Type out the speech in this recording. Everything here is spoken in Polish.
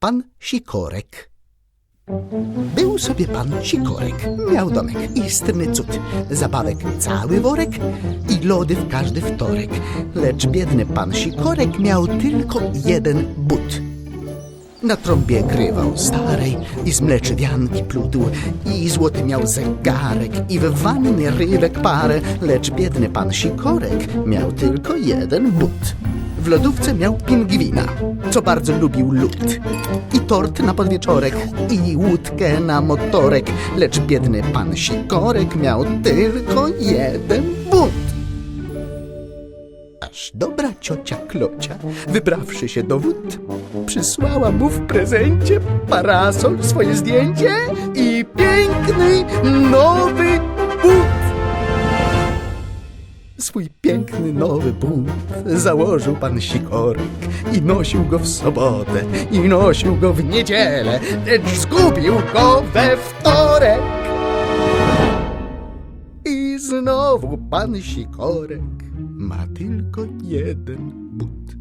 Pan Sikorek. Był sobie pan Sikorek. Miał domek, istny cud. Zabawek cały worek i lody w każdy wtorek. Lecz biedny pan Sikorek miał tylko jeden but. Na trąbie grywał starej i z mleczywianki plutł i złoty miał zegarek i w wannie rybek parę, lecz biedny pan Sikorek miał tylko jeden but. W lodówce miał pingwina, co bardzo lubił lód i tort na podwieczorek i łódkę na motorek, lecz biedny pan Sikorek miał tylko jeden but. Aż dobra ciocia Klocia, wybrawszy się do wód, przysłała mu w prezencie parasol, swoje zdjęcie i piękny nowy Swój piękny nowy but założył pan Sikorek i nosił go w sobotę i nosił go w niedzielę, lecz zgubił go we wtorek. I znowu pan Sikorek ma tylko jeden but.